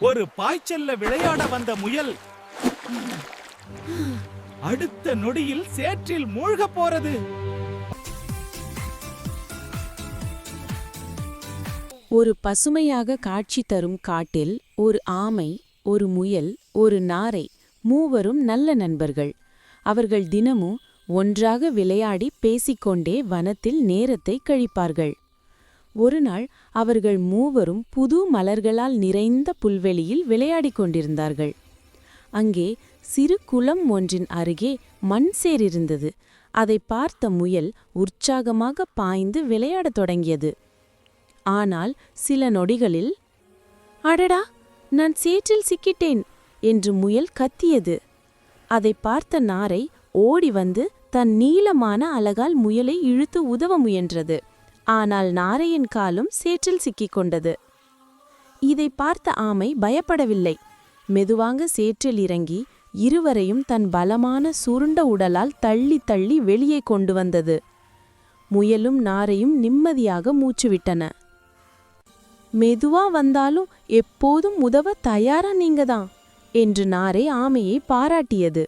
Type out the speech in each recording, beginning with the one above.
ஒரு பாய்ச்சல்ல விளையாட வந்த முயல் அடுத்த நொடியில் சேற்றில் மூழ்கப் போறது. ஒரு பசுமையாக காட்சி தரும் காட்டில் ஒரு ஆமை ஒரு முயல் ஒரு நாரை மூவரும் நல்ல நண்பர்கள். அவர்கள் தினமும் ஒன்றாக விளையாடி பேசிக்கொண்டே வனத்தில் நேரத்தை கழிப்பார்கள். ஒருநாள் அவர்கள் மூவரும் புது மலர்களால் நிறைந்த புல்வெளியில் விளையாடிக் கொண்டிருந்தார்கள். அங்கே சிறு குளம் ஒன்றின் அருகே மண் சேர் இருந்தது. அதை பார்த்த முயல் உற்சாகமாக பாய்ந்து விளையாடத் தொடங்கியது. ஆனால் சில நொடிகளில் அடடா நான் சேற்றில் சிக்கிட்டேன் என்று முயல் கத்தியது. அதை பார்த்த நாரை ஓடி வந்து தன் நீளமான அலகால் முயலை இழுத்து உதவ முயன்றது. ஆனால் நாரையின் காலும் சேற்றில் சிக்கிக் கொண்டது இதை பார்த்த ஆமை பயப்படவில்லை. மெதுவாக சேற்றில் இறங்கி இருவரையும் தன் பலமான சுருண்ட உடலால் தள்ளி தள்ளி வெளியே கொண்டு வந்தது. முயலும் நாரையும் நிம்மதியாக மூச்சுவிட்டன. மெதுவா வந்தாலும் எப்போதும் உதவ தயாரா நீங்கதான் என்று நாரை ஆமையை பாராட்டியது.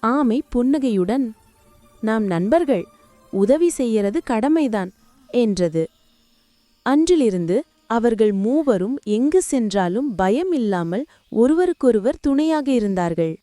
ஆமை புன்னகையுடன் நாம் நண்பர்கள் உதவி செய்யறது கடமைதான். என்றது. அன்றிலிருந்து அவர்கள் மூவரும் எங்கு சென்றாலும் பயம் இல்லாமல் ஒருவருக்கொருவர் துணையாக இருந்தார்கள்.